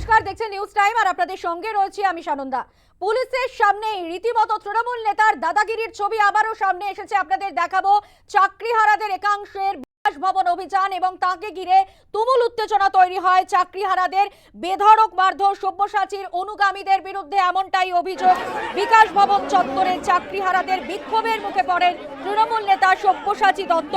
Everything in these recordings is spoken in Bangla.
নমস্কার, দেখছেন নিউজ টাইম আর আপনাদের সঙ্গে রয়েছি আমি সানন্দা। পুলিশের সামনে রীতিমতো তৃণমূল নেতার দাদাগিরির ছবি আবারও সামনে এসেছে। আপনাদের দেখাবো চাকরিহারাদের একাংশের বিকাশ ভবন অভিযান এবং তাকে ঘিরে তুমুল উত্তেজনা তৈরি হয় চাকরিহারাদের বেধড়ক মারধর সব্যসাচীর অনুগামীদের বিরুদ্ধে এমনটাই অভিযোগ। বিকাশ ভবন চত্বরে চাকরিহারাদের বিক্ষোভের মুখে পড়েন তৃণমূল নেতা সব্যসাচী দত্ত।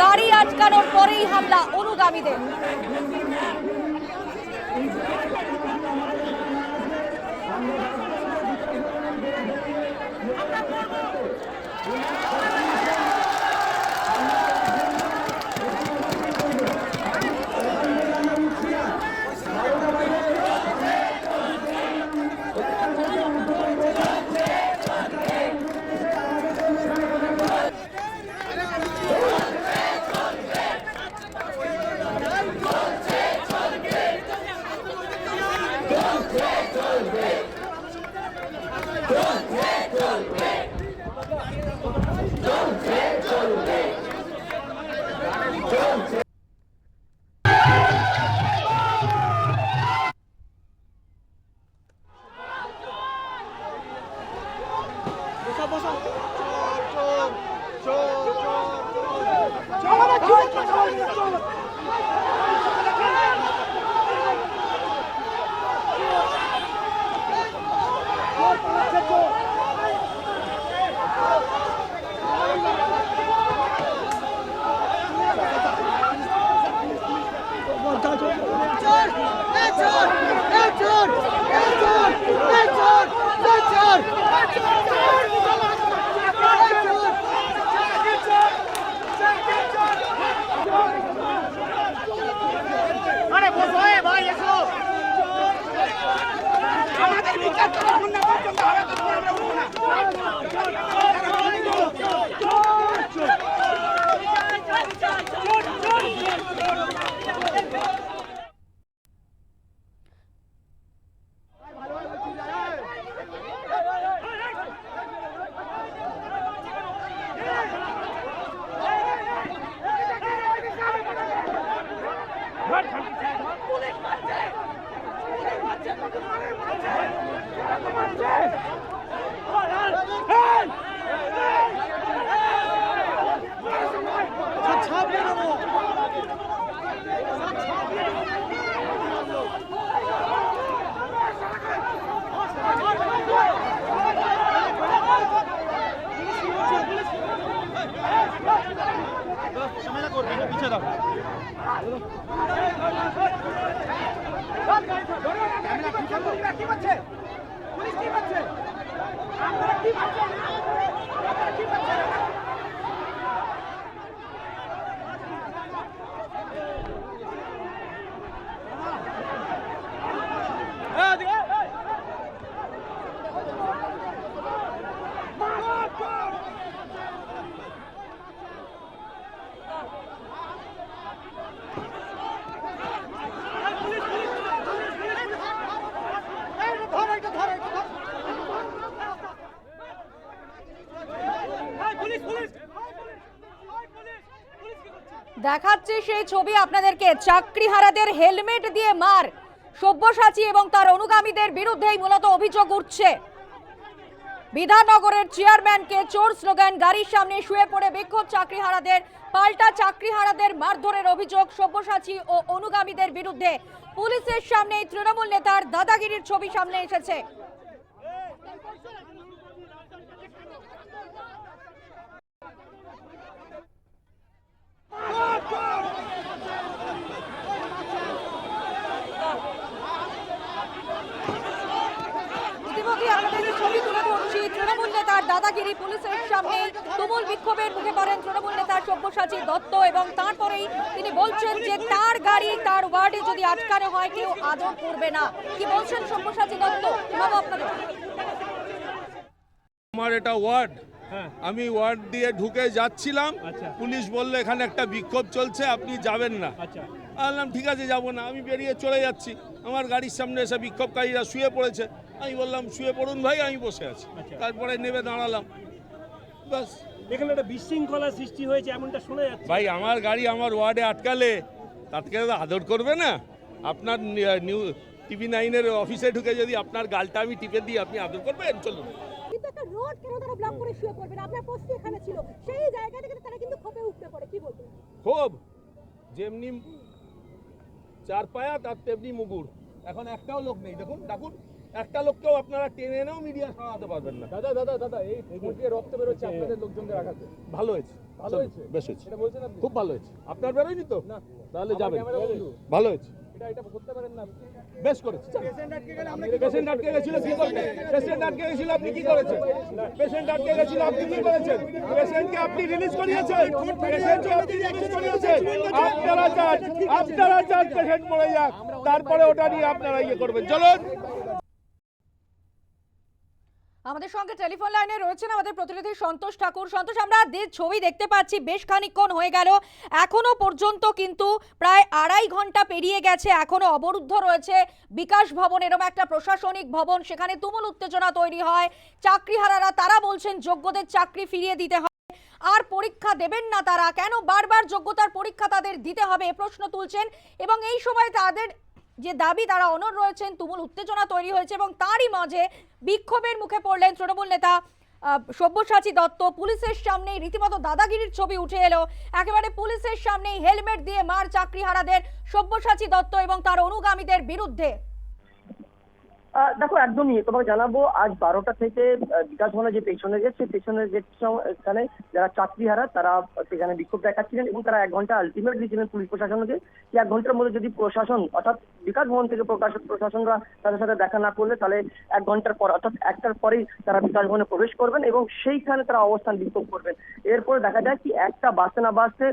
গাড়ি আটকানোর পরেই হামলা অনুগামীদের। Yeah. পুলিশ কি করছে? আপনারা কি করছেন আপনারা কি করছেন দেখাচ্ছে সেই ছবি আপনাদেরকে। চাকরিহারাদের হেলমেট দিয়ে মার, সব্যসাচী এবং তার অনুগামীদের বিরুদ্ধেই মূলত অভিযোগ উঠছে। বিধাননগরের চেয়ারম্যানকে চোর স্লোগান, গাড়ির সামনে শুয়ে পড়ে বিক্ষোভ চাকরিহারাদের, পাল্টা চাকরিহারাদের মারধরের অভিযোগ সব্যসাচী ও অনুগামীদের বিরুদ্ধে। পুলিশের সামনে তৃণমূল নেতার দাদাগিরির ছবি সামনে এসেছে ইতিমধ্যে আপনাদের যে ছবি তুলে ধরছি তৃণমূল নেতার দাদাগিরি পুলিশের সামনে তুমুল বিক্ষোভের মুখে পড়েন তৃণমূল নেতা সব্যসাচী দত্ত এবং তারপরেই তিনি বলছেন যে তার গাড়ি তার ওয়ার্ডে যদি আটকানো হয় কেউ আদর করবে না। কি বলছেন সব্যসাচী দত্ত? আপনাদের আমার এটা ওয়ার্ড। আমি ওয়ার্ড দিয়ে ঢুকে যাচ্ছিলাম। আচ্ছা। পুলিশ বলল এখানে একটা বিক্ষোভ চলছে আপনি যাবেন না। আচ্ছা। বললাম ঠিক আছে যাব না। আমি বেরিয়ে চলে যাচ্ছি। আমার গাড়ির সামনে এসে বিক্ষোভকারীরা শুয়ে পড়েছে। আমি বললাম শুয়ে পড়ুন ভাই আমি বসে আছি। আচ্ছা। তারপরে নেমে দাঁড়ালাম। বাস এখানে একটা বিশৃঙ্খলা সৃষ্টি হয়েছে এমনটা শোনা যাচ্ছে। ভাই আমার গাড়ি আমার ওয়ার্ডে আটকালে তাকে তো আদর করবে না? আপনার নিউ টিভি নাইনের অফিসে ঢুকে যদি আপনার গালটা আমি টিপে দিই আপনি আদর করবেন? চলুন। কিন্তু একটা রোড কেন তারা ব্লক করে শুয়ে পড়বেন আপনার পোস্ট এখানে ছিল। সেই জায়গা থেকে তারা কিন্তু ক্ষোভে উঠতে পড়ে কি বলবেন? খুব যেমনি চার পায়া তার তেমনি মুগুর। এখন একটাও লোক নেই। দেখুন ডাকুন। একটা লোককেও আপনারা টেনে এনেও মিডিয়া সরাতে পারবেন না। দাদা দাদা দাদা এই দিয়ে রক্ত বেরোচ্ছে আপনাদের লোকজনদের আঘাতে। ভালো হয়েছে। ভালো হয়েছে? বেশ হয়েছে। এটা বলছেন আপনি? খুব ভালো হয়েছে। আপনার বেরোয়নি তো? না। তাহলে যাবেন। ভালো হয়েছে। এটা এটা করতে পারেন না আপনি? বেশ করেছে। পেশেন্ট আটকে গেলে আমরা পেশেন্ট আটকে গেছিল কি করলেন পেশেন্ট আটকে গেছিল আপনি কি করেছেন? পেশেন্ট আটকে গেছিল আপনি কি করেছেন? পেশেন্টকে আপনি রিলিজ করিয়েছেন? পেশেন্টকে আপনি রিলিজ করিয়েছেন? আপনারা চান আপনারা চান পেশেন্ট মরে যাক। তারপরে ওটা নিয়ে আপনারা ইয়ে করবেন। চলুন। আমাদের সঙ্গে টেলিফোন লাইনে রয়েছেন আমাদের প্রতিনিধি সন্তোষ ঠাকুর। সন্তোষ, আমরা যে ছবি দেখতে পাচ্ছি, বেশ খানিকক্ষণ হয়ে গেল। এখনও পর্যন্ত কিন্তু প্রায় আড়াই ঘণ্টা পেরিয়ে গেছে, এখনও অবরুদ্ধ রয়েছে বিকাশ ভবন এরকম একটা প্রশাসনিক ভবন, সেখানে তুমুল উত্তেজনা তৈরি হয়। চাকরিহারারা, তারা বলছেন যোগ্যদের চাকরি ফিরিয়ে দিতে হবে। আর পরীক্ষা দেবেন না তারা, কেন বারবার যোগ্যতার পরীক্ষা তাদের দিতে হবে প্রশ্ন তুলছেন। এবং এই সময় তাদের যে দাবি তারা অনর রয়েছেন, তুমুল উত্তেজনা তৈরি হয়েছে এবং তারই মাঝে বিক্ষোভের মুখে পড়লেন তৃণমূল নেতা সব্যসাচী দত্ত। পুলিশের সামনেই রীতিমতো দাদাগিরির ছবি উঠে এলো। একেবারে পুলিশের সামনেই হেলমেট দিয়ে মার চাকরিহারাদের সব্যসাচী দত্ত এবং তার অনুগামীদের বিরুদ্ধে। দেখো, একদমই তোমাকে জানাব, আজ বারোটা থেকে বিকাশ ভবনের যে পেছনে গেট সেই পেছনের গেট এখানে যারা চাকরিহারা, তারা সেখানে বিক্ষোভ দেখাচ্ছিলেন এবং তারা এক ঘণ্টা আলটিমেট দিয়েছিলেন পুলিশ প্রশাসনকে যে এক ঘণ্টার মধ্যে যদি প্রশাসন, অর্থাৎ বিকাশ ভবন থেকে প্রকাশ- প্রশাসনরা তাদের সাথে দেখা না করলে তাহলে এক ঘণ্টার পর, অর্থাৎ একটার পরেই তারা বিকাশ ভবনে প্রবেশ করবেন এবং সেইখানে তারা অবস্থান বিক্ষোভ করবেন। এরপরে দেখা যায় কি, একটা বাসে না বাসে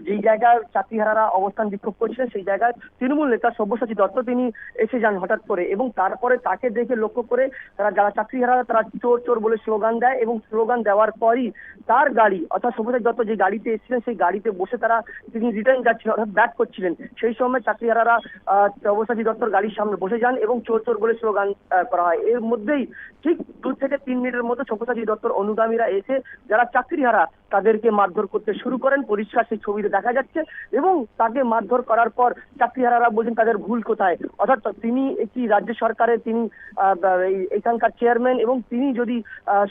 যেই জায়গায় চাকরিহারারা অবস্থান বিক্ষোভ করছিলেন, সেই জায়গায় তৃণমূল নেতা সব্যসাচী দত্ত তিনি এসে যান হঠাৎ করে এবং তারপরে তাকে দেখে লক্ষ্য করে তারা যারা চাকরিহারা তারা চোর চোর বলে স্লোগান দেয় এবং স্লোগান দেওয়ার পরই তার গাড়ি অর্থাৎ সব্যসাচী দত্ত যে গাড়িতে এসেছিলেন সেই গাড়িতে বসে তারা তিনি রিটার্ন যাচ্ছিলেন অর্থাৎ ব্যাক করছিলেন। সেই সময় চাকরিহারারা আহ, সব্যসাচী দত্তর গাড়ির সামনে বসে যান এবং চোর চোর বলে স্লোগান করা হয়। এর মধ্যেই ঠিক দু থেকে তিন মিনিটের মধ্যে সব্যসাচী দত্তর অনুগামীরা এসে যারা চাকরিহারা তাদেরকে মারধর করতে শুরু করেন। পরিষ্কার সেই ছবিতে দেখা যাচ্ছে এবং তাকে মারধর করার পর চাকরিহারারা বলছেন তাদের ভুল কোথায়? অর্থাৎ তিনি একটি রাজ্য সরকারের তিনি এখানকার চেয়ারম্যান এবং তিনি যদি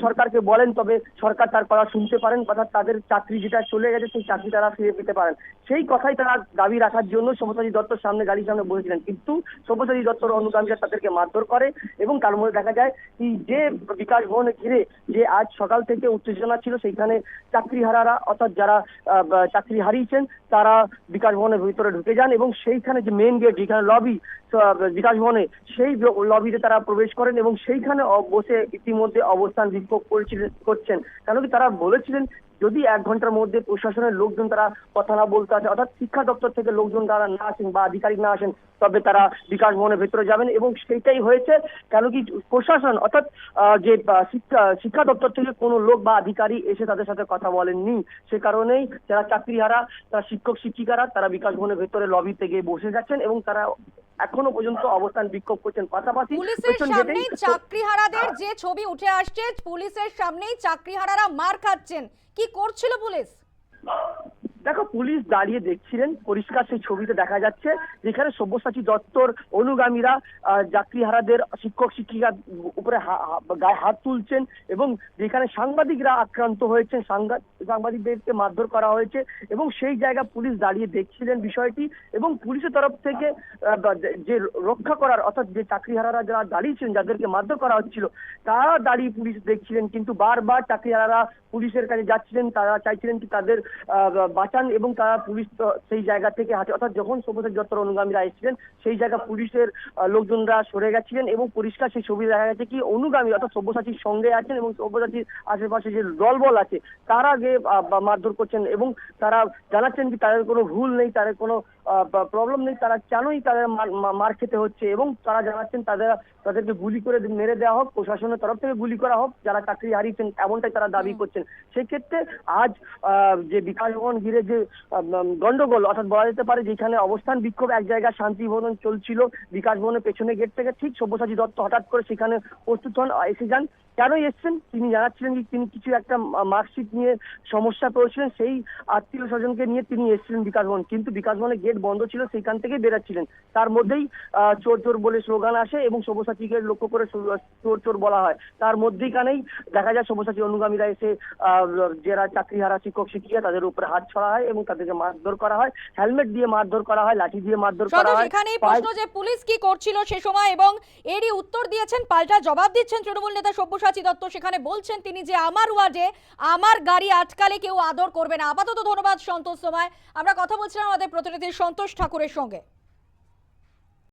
সরকারকে বলেন তবে সরকার তার কথা শুনতে পারেন, অর্থাৎ তাদের চাকরি যেটা চলে গেছে সেই চাকরি তারা ফিরে পেতে পারেন। সেই কথাই তারা দাবি রাখার জন্য সব্যসাচী দত্তর সামনে, গাড়ির সামনে বসেছিলেন কিন্তু সব্যসাচী দত্তর অনুগামীরা তাদেরকে মারধর করে এবং তার মধ্যে দেখা যায় কি যে বিকাশ ভবনে ঘিরে যে আজ সকাল থেকে উত্তেজনা ছিল, সেইখানে চাকরিহারারা, অর্থাৎ যারা চাকরি হারিয়েছেন, তারা বিকাশ ভবনের ভিতরে ঢুকে যান এবং সেইখানে যে মেন গেট যেখানে লবি বিকাশ ভবনে, সেই লবিতে তারা প্রবেশ করেন এবং সেইখানে বসে ইতিমধ্যে অবস্থান বিক্ষোভ করছেন। কেন কি তারা বলেছিলেন, যদি এক ঘণ্টার মধ্যে প্রশাসনের লোকজন তারা কথা না বলতে আসে, অর্থাৎ শিক্ষা দপ্তর থেকে লোকজন তারা না আসেন বা আধিকারিক না আসেন, তবে তারা বিকাশ ভবনের ভেতরে যাবেন এবং সেইটাই হয়েছে। কেন কি প্রশাসন, অর্থাৎ যে শিক্ষা শিক্ষা দপ্তর থেকে কোনো লোক বা আধিকারিক এসে তাদের সাথে কথা বলেননি। সে কারণেই যারা চাকরিহারা, তারা শিক্ষক, শিক্ষিকারা, তারা বিকাশ ভবনের ভেতরে লবিতে গিয়ে বসে যাচ্ছেন এবং তারা এখনও পর্যন্ত অবস্থান বিক্ষোভ করছেন। পাশাপাশি পুলিশের সামনেই চাকরিহারাদের যে ছবি উঠে আসছে পুলিশের সামনেই চাকরিহারারা মার খাচ্ছেন। কি করছিল পুলিশ? দেখো পুলিশ দাঁড়িয়ে দেখছিলেন পরিষ্কার সেই ছবিতে দেখা যাচ্ছে যেখানে সব্যসাচী দত্তর অনুগামীরা যাত্রীহারাদের শিক্ষক শিক্ষিকার উপরে গায়ে হাত তুলছেন এবং যেখানে সাংবাদিকরা আক্রান্ত হয়েছেন সাংবাদিকদেরকে মারধর করা হয়েছে এবং সেই জায়গা পুলিশ দাঁড়িয়ে দেখছিলেন বিষয়টি এবং পুলিশের তরফ থেকে যে রক্ষা করার অর্থাৎ যে চাকরিহারারা যারা দাঁড়িয়েছিলেন যাদেরকে মারধর করা হচ্ছিল তারা দাঁড়িয়ে পুলিশ দেখছিলেন কিন্তু বারবার চাকরিহারারা পুলিশের কাছে যাচ্ছিলেন তারা চাইছিলেন কি তাদের আহ, বাঁচান এবং তারা পুলিশ সেই জায়গা থেকে হাঁটে। অর্থাৎ যখন সব্যসাচী যত্তর অনুগামীরা এসেছিলেন, সেই জায়গা পুলিশের লোকজনরা সরে গেছিলেন এবং পরিষ্কার সেই ছবি দেখা গেছে কি অনুগামী, অর্থাৎ সব্যসাচীর সঙ্গে আছেন এবং সব্যসাচীর আশেপাশে যে দলবল আছে, তারা গিয়ে মারধর করছেন এবং তারা জানাচ্ছেন কি তাদের কোনো ভুল নেই, তাদের কোনো প্রবলেম নেই তারা কেনই তাদের মার- খেতে হচ্ছে এবং তারা জানাচ্ছেন তাদের তাদেরকে গুলি করে মেরে দেওয়া হোক প্রশাসনের তরফ থেকে গুলি করা হোক যারা চাকরি হারিয়েছেন এমনটাই তারা দাবি করছেন। সেক্ষেত্রে আজ আহ, যে বিকাশ ভবন ঘিরে যে গন্ডগোল অর্থাৎ বলা যেতে পারে যেখানে অবস্থান বিক্ষোভ এক জায়গায় শান্তি ভবন চলছিল বিকাশ ভবনের পেছনে গেট থেকে ঠিক সব্যসাচী দত্ত হঠাৎ করে সেখানে প্রস্তুত হন এসে যান। কেন এসছেন? তিনি জানাচ্ছিলেন যে তিনি কিছু একটা মার্কশিট নিয়ে সমস্যা পেয়েছিলেন সেই আত্মীয় স্বজনকে নিয়ে তিনি এসেছিলেন বিকাশ ভবন। কিন্তু বিকাশ ভবনের গেট বন্ধ ছিল সেইখান থেকেই বেরাচ্ছিলেন। তার মধ্যেই চোর চোর বলে স্লোগান আসে এবং সব্যসাচীকে লক্ষ্য করে চোর চোর বলা হয়। তার মধ্যেইখানেই দেখা যায় সব্যসাচী অনুগামীরা এসে আহ, যারা চাকরিহারা শিক্ষক শিক্ষিকা তাদের উপরে হাত ছড়া হয় এবং তাদেরকে মারধর করা হয়। হেলমেট দিয়ে মারধর করা হয় লাঠি দিয়ে মারধর করা হয়। এখানেই প্রশ্ন যে পুলিশ কি করছিল সে সময় এবং এরই উত্তর দিয়েছেন পাল্টা জবাব দিচ্ছেন তৃণমূল নেতা সব্যসাচী। দত্ত, সেখানে বলছেন তিনি যে আমার ওয়ার্ডে আমার গাড়ি আটকালে কেউ আদর করবে না। আপাতত ধন্যবাদ সন্তোষ সময় আমরা কথা বলছিলাম আমাদের প্রতিনিধি সন্তোষ ঠাকুরের সঙ্গে।